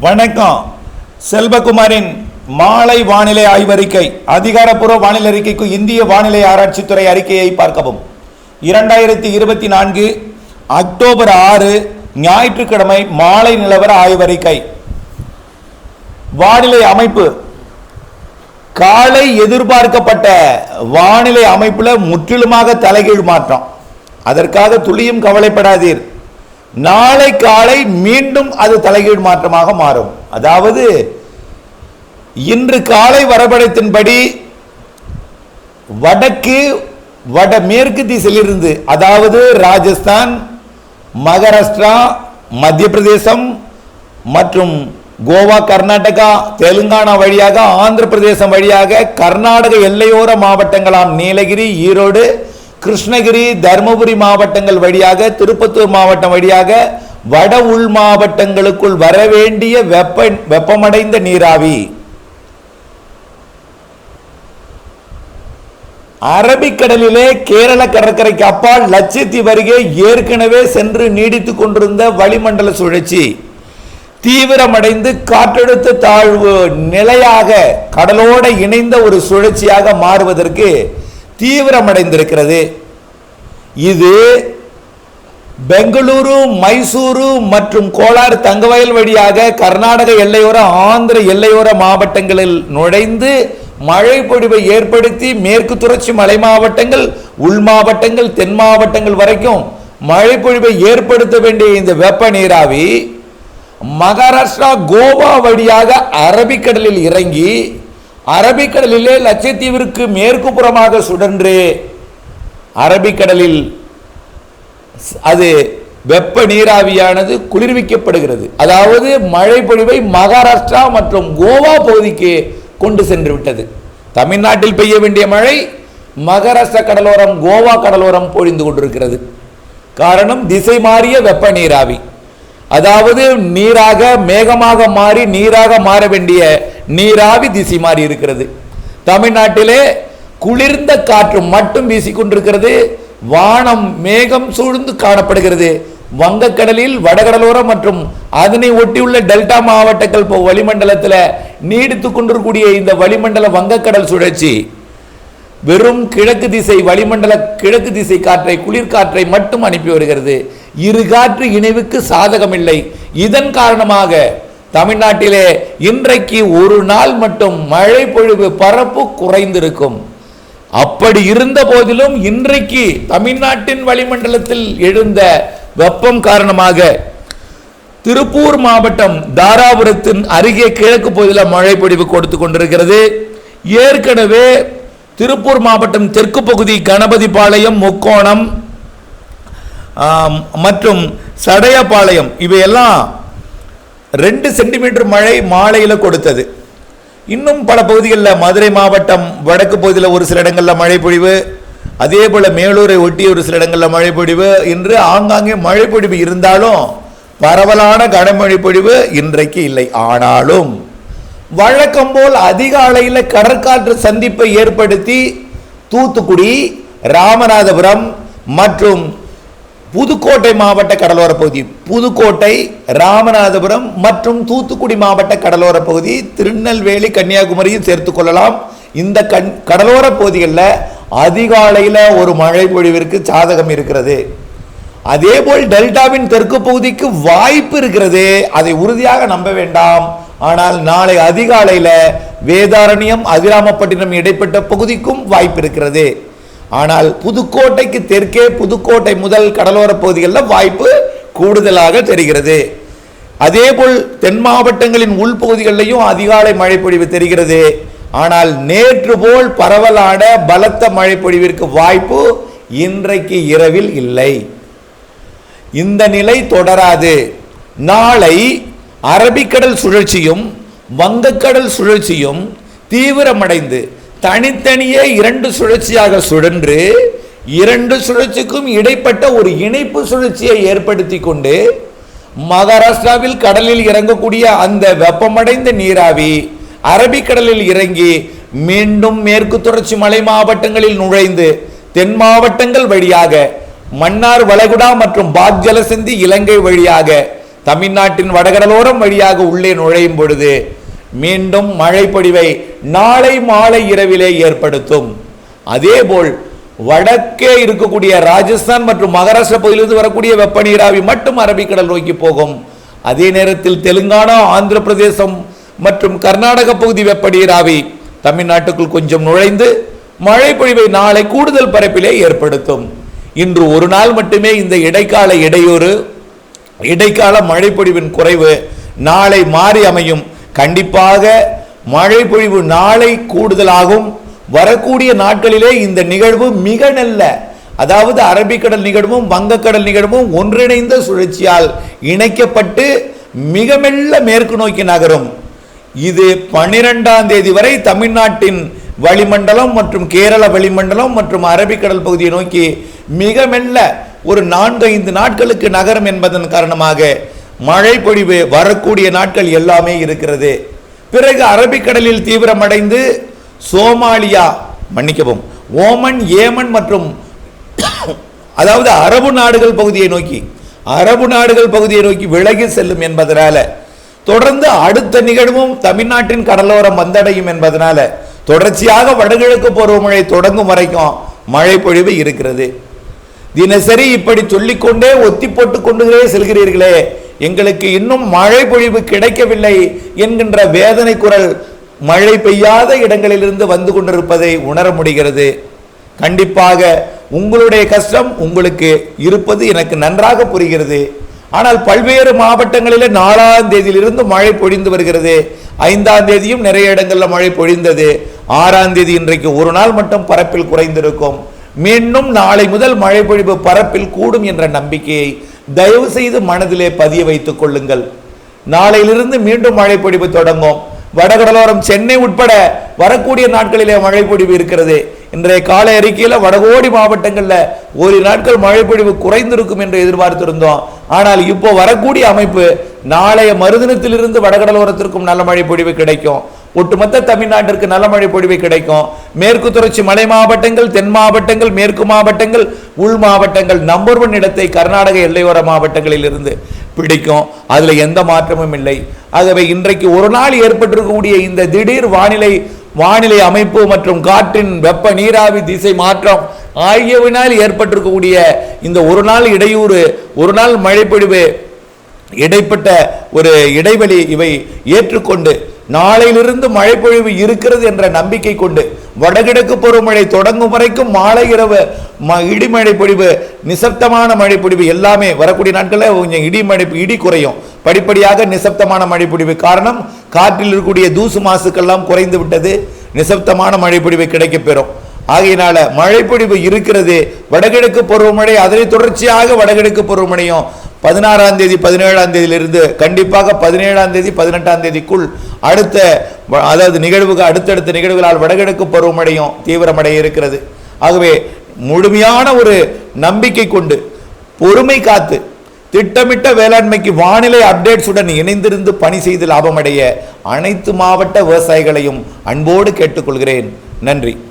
வணக்கம். செல்வகுமாரின் மாலை வானிலை ஆய்வறிக்கை அதிகாரப்பூர்வ வானிலை அறிக்கைக்கு இந்திய வானிலை ஆராய்ச்சித்துறை அறிக்கையை பார்க்கவும். இரண்டாயிரத்தி இருபத்தி நான்கு அக்டோபர் ஆறு ஞாயிற்றுக்கிழமை மாலை நிலவர ஆய்வறிக்கை. வானிலை அமைப்பு. காலை எதிர்பார்க்கப்பட்ட வானிலை அமைப்புல முற்றிலுமாக தலைகீழ் மாற்றம். அதற்காக துளியும் கவலைப்படாதீர். நாளை காலை மீண்டும் அது தலைகீழ் மாற்றமாக மாறும். அதாவது இன்று காலை வரைபடத்தின்படி வடக்கு வடமேற்கு திசையிலிருந்து அதாவது ராஜஸ்தான் மகாராஷ்டிரா மத்திய பிரதேசம் மற்றும் கோவா கர்நாடகா தெலுங்கானா வழியாக ஆந்திர பிரதேசம் வழியாக கர்நாடக எல்லையோர மாவட்டங்களாம் நீலகிரி ஈரோடு கிருஷ்ணகிரி தருமபுரி மாவட்டங்கள் வழியாக திருப்பத்தூர் மாவட்டம் வழியாக வட உள் மாவட்டங்களுக்குள் வர வேண்டிய வெப்ப வெப்பமடைந்த நீராவி. அரபிக்கடலிலே கேரள கடற்கரைக்கு அப்பால் லட்சத்தீவு அருகே ஏற்கனவே சென்று நீடித்துக் கொண்டிருந்த வளிமண்டல சுழற்சி. தீவிரமடைந்து காற்றழுத்த தாழ்வு நிலையாக கடலோட இணைந்த ஒரு சுழற்சியாக மாறுவதற்கு தீவிரமடைந்திருக்கிறது. இது பெங்களூரு மைசூரு மற்றும் கோலார் தங்கவயல் வழியாக கர்நாடக எல்லையோர ஆந்திர எல்லையோர மாவட்டங்களில் நுழைந்து மழை பொழிவை ஏற்படுத்தி மேற்கு தொடர்ச்சி மலை மாவட்டங்கள் உள் மாவட்டங்கள் தென் மாவட்டங்கள் வரைக்கும் மழை பொழிவை ஏற்படுத்த வேண்டிய இந்த வெப்ப நீராவி மகாராஷ்டிரா கோவா வழியாக அரபிக்கடலில் இறங்கி அரபிக்கடலிலே லட்சத்தீவிற்கு மேற்கு புறமாக சுடன்று. அரபிக்கடலில் அது வெப்ப நீராவியானது குளிர்விக்கப்படுகிறது. அதாவது மழை பொழிவை மகாராஷ்டிரா மற்றும் கோவா பகுதிக்கு கொண்டு சென்று விட்டது தமிழ்நாட்டில் பெய்ய வேண்டிய மழை மகாராஷ்டிரா கடலோரம் கோவா கடலோரம் பொழிந்து கொண்டிருக்கிறது. காரணம் திசை மாறிய வெப்ப நீராவி. அதாவது நீராக மேகமாக மாறி நீராக மாற வேண்டிய நீராவி திசை மாறி இருக்கிறது. தமிழ்நாட்டிலே குளிர்ந்த காற்று மட்டும் வீசிக்கொண்டிருக்கிறது. வானம் மேகம் சூழ்ந்து காணப்படுகிறது. வங்கக்கடலில் வடகடலோரம் மற்றும் அதனை ஒட்டியுள்ள டெல்டா மாவட்டங்கள் இப்போ வளிமண்டலத்தில் நீடித்து கொண்டிருக்கூடிய இந்த வளிமண்டல வங்கக்கடல் சுழற்சி வெறும் கிழக்கு திசை வளிமண்டல கிழக்கு திசை காற்றை குளிர்காற்றை மட்டும் அனுப்பி வருகிறது. இரு காற்று இணைவுக்கு சாதகமில்லை. இதன் காரணமாக தமிழ்நாட்டிலே இன்றைக்கு ஒரு நாள் மட்டும் மழை பொழிவு பரப்பு குறைந்திருக்கும். அப்படி இருந்த போதிலும் இன்றைக்கு தமிழ்நாட்டின் வளிமண்டலத்தில் எழுந்த வெப்பம் காரணமாக திருப்பூர் மாவட்டம் தாராபுரத்தின் அருகே கிழக்கு பகுதியில் மழை பொழிவு கொடுத்து கொண்டிருக்கிறது. ஏற்கனவே திருப்பூர் மாவட்டம் தெற்கு பகுதி கணபதிபாளையம் முக்கோணம் மற்றும் சடையபாளையம் இவையெல்லாம் ரெண்டு சென்டிமீட்டர் மழை மாலையில் கொடுத்தது. இன்னும் பல பகுதிகளில் மதுரை மாவட்டம் வடக்கு பகுதியில் ஒரு சில இடங்களில் மழை பொழிவு அதே போல் மேலூரை ஒட்டி ஒரு சில இடங்களில் மழை பொழிவு இன்று ஆங்காங்கே மழை பொழிவு இருந்தாலும் பரவலான கனமழை பொழிவு இன்றைக்கு இல்லை. ஆனாலும் வழக்கம் போல் அதிகாலையில் கடற்காற்று சந்திப்பை ஏற்படுத்தி தூத்துக்குடி ராமநாதபுரம் மற்றும் புதுக்கோட்டை மாவட்ட கடலோர பகுதி. புதுக்கோட்டை ராமநாதபுரம் மற்றும் தூத்துக்குடி மாவட்ட கடலோர பகுதி திருநெல்வேலி கன்னியாகுமரியும் சேர்த்து கொள்ளலாம். இந்த கண் கடலோர பகுதிகளில் அதிகாலையில் ஒரு மழை பொழிவிற்கு சாதகம் இருக்கிறது. அதேபோல் டெல்டாவின் தெற்கு பகுதிக்கு வாய்ப்பு இருக்கிறது அதை உறுதியாக நம்ப வேண்டாம். ஆனால் நாளை அதிகாலையில் வேதாரண்யம் அதிராமப்பட்டினம் இடைப்பட்ட பகுதிக்கும் வாய்ப்பு இருக்கிறது. ஆனால் புதுக்கோட்டைக்கு தெற்கே புதுக்கோட்டை முதல் கடலோர பகுதிகளில் வாய்ப்பு கூடுதலாக தெரிகிறது. அதேபோல் தென் மாவட்டங்களின் உள்பகுதிகளிலையும் அதிகாலை மழை பொழிவு தெரிகிறது. ஆனால் நேற்று போல் பரவலான பலத்த மழை பொழிவிற்கு வாய்ப்பு இன்றைக்கு இரவில் இல்லை. இந்த நிலை தொடராது. நாளை அரபிக்கடல் சுழற்சியும் வங்கக்கடல் சுழற்சியும் தீவிரமடைந்து தனித்தனியே இரண்டு சுழற்சியாக சுழன்று இரண்டு சுழற்சிக்கும் இடைப்பட்ட ஒரு இணைப்பு சுழற்சியை ஏற்படுத்தி கொண்டு மகாராஷ்டிராவில் கடலில் இறங்கக்கூடிய அந்த வெப்பமடைந்த நீராவி அரபிக்கடலில் இறங்கி மீண்டும் மேற்கு தொடர்ச்சி மலை மாவட்டங்களில் நுழைந்து தென் மாவட்டங்கள் வழியாக மன்னார் வளைகுடா மற்றும் பாக் ஜலசந்தி இலங்கை வழியாக தமிழ்நாட்டின் வடகடலோரம் வழியாக உள்ளே நுழையும் பொழுது மீண்டும் மழைப்பொடிவை நாளை மாலை இரவிலே ஏற்படுத்தும். அதேபோல் வடக்கே இருக்கக்கூடிய ராஜஸ்தான் மற்றும் மகாராஷ்டிரா பகுதியிலிருந்து வரக்கூடிய வெப்ப நீராவி மட்டும் அரபிக்கடல் நோக்கி போகும். அதே நேரத்தில் தெலுங்கானா ஆந்திர பிரதேசம் மற்றும் கர்நாடக பகுதி வெப்ப நீராவி தமிழ்நாட்டுக்குள் கொஞ்சம் நுழைந்து மழை பொழிவை நாளை கூடுதல் பரப்பிலே ஏற்படுத்தும். இன்று ஒரு நாள் மட்டுமே இந்த இடைக்கால இடையூறு இடைக்கால மழைப்பொழிவின் குறைவு நாளை மாறி அமையும். கண்டிப்பாக மழை பொழிவு நாளை கூடுதலாகும். வரக்கூடிய நாட்களிலே இந்த நிகழ்வு மிக நல்ல அதாவது அரபிக்கடல் நிகழ்வும் வங்கக்கடல் நிகழ்வும் ஒன்றிணைந்த சுழற்சியால் இணைக்கப்பட்டு மிக மெல்ல மேற்கு நோக்கி நகரும். இது பன்னிரெண்டாம் தேதி வரை தமிழ்நாட்டின் வளிமண்டலம் மற்றும் கேரள வளிமண்டலம் மற்றும் அரபிக்கடல் பகுதியை நோக்கி மிக மெல்ல ஒரு நான்கு ஐந்து நாட்களுக்கு நகரும் என்பதன் காரணமாக மழை பொழிவு வரக்கூடிய நாட்கள் எல்லாமே இருக்கிறது. பிறகு அரபிக்கடலில் தீவிரமடைந்து சோமாலியா மன்னிக்கவும் ஓமன் ஏமன் மற்றும் அதாவது அரபு நாடுகள் பகுதியை நோக்கி அரபு நாடுகள் பகுதியை நோக்கி விலகி செல்லும் என்பதனால தொடர்ந்து அடுத்த நிகழ்வும் தமிழ்நாட்டின் கடலோரம் வந்தடையும் என்பதனால தொடர்ச்சியாக வடகிழக்கு பருவமழை தொடங்கும் வரைக்கும் மழை பொழிவு இருக்கிறது. தினசரி இப்படி சொல்லிக்கொண்டே ஒத்தி போட்டுக் கொண்டுகளே செல்கிறீர்களே எங்களுக்கு இன்னும் மழை பொழிவு கிடைக்கவில்லை என்கின்ற வேதனை குரல் மழை பெய்யாத இடங்களிலிருந்து வந்து கொண்டிருப்பதை உணர முடிகிறது. கண்டிப்பாக உங்களுடைய கஷ்டம் உங்களுக்கு இருப்பது எனக்கு நன்றாக புரிகிறது. ஆனால் பல்வேறு மாவட்டங்களில் நாலாம் தேதியிலிருந்து மழை பொழிந்து வருகிறது. ஐந்தாம் தேதியும் நிறைய இடங்களில் மழை பொழிந்தது. ஆறாம் தேதி இன்றைக்கு ஒரு நாள் மட்டும் பரப்பில் குறைந்திருக்கும். மீண்டும் நாளை முதல் மழை பொழிவு பரப்பில் கூடும் என்ற நம்பிக்கையை தயவு செய்து மனதிலே பதிய வைத்துக் கொள்ளுங்கள். நாளையிலிருந்து மீண்டும் மழை பொழிவு தொடங்கும். வடகடலோரம் சென்னை உட்பட வரக்கூடிய நாட்களிலே மழை பொழிவு இருக்கிறது. இன்றைய கால அறிக்கையில் வடகோடி மாவட்டங்களில் ஒரு நாட்கள் மழை பொழிவு குறைந்திருக்கும் என்று எதிர்பார்த்திருந்தோம். ஆனால் இப்போ வரக்கூடிய அமைப்பு நாளைய மறுதினத்திலிருந்து வடகடலோரத்திற்கும் நல்ல மழை பொழிவு கிடைக்கும். ஒட்டுமொத்த தமிழ்நாட்டிற்கு நல்ல மழை பொழிவு கிடைக்கும். மேற்கு தொடர்ச்சி மலை மாவட்டங்கள் தென் மாவட்டங்கள் மேற்கு மாவட்டங்கள் உள் மாவட்டங்கள் நம்பர் ஒன் இடத்தை கர்நாடக எல்லையோர மாவட்டங்களில் இருந்து பிடிக்கும். அதில் எந்த மாற்றமும் இல்லை. ஆகவே இன்றைக்கு ஒரு நாள் ஏற்பட்டிருக்கக்கூடிய இந்த திடீர் வானிலை வானிலை அமைப்பு மற்றும் காற்றின் வெப்ப நீராவி திசை மாற்றம் ஆகியவினால் ஏற்பட்டிருக்கக்கூடிய இந்த ஒரு நாள் இடையூறு ஒரு நாள் மழைப்பொழிவு இடைப்பட்ட ஒரு இடைவெளி இவை ஏற்றுக்கொண்டு நாளையிலிருந்து மழை பொழிவு இருக்கிறது என்ற நம்பிக்கை கொண்டு வடகிழக்கு பருவமழை தொடங்கும் வரைக்கும் மாலை இரவு ம- இடிமழை பொழிவு நிசப்தமான மழை பொழிவு எல்லாமே வரக்கூடிய நாட்களில் கொஞ்சம் இடிமழை இடி குறையும். படிப்படியாக நிசப்தமான மழை பொழிவு காரணம் காற்றில் இருக்கக்கூடிய தூசு மாசுக்கெல்லாம் குறைந்து விட்டது. நிசப்தமான மழை பொழிவு கிடைக்கப்பெறும். ஆகையினால மழைப்பொழிவு இருக்கிறது. வடகிழக்கு பருவமழை அதனை தொடர்ச்சியாக வடகிழக்கு பருவமழையும் பதினாறாம் தேதி பதினேழாம் தேதியிலிருந்து கண்டிப்பாக பதினேழாம் தேதி பதினெட்டாம் தேதிக்குள் அடுத்த வ- அதாவது நிகழ்வுகள் அடுத்தடுத்த நிகழ்வுகளால் வடகிழக்கு பருவமடையும் தீவிரமடைய இருக்கிறது. ஆகவே முழுமையான ஒரு நம்பிக்கை கொண்டு பொறுமை காத்து திட்டமிட்ட வேளாண்மைக்கு வானிலை அப்டேட்ஸுடன் இணைந்திருந்து பணி செய்து லாபமடைய அனைத்து மாவட்ட விவசாயிகளையும் அன்போடு கேட்டுக்கொள்கிறேன். நன்றி.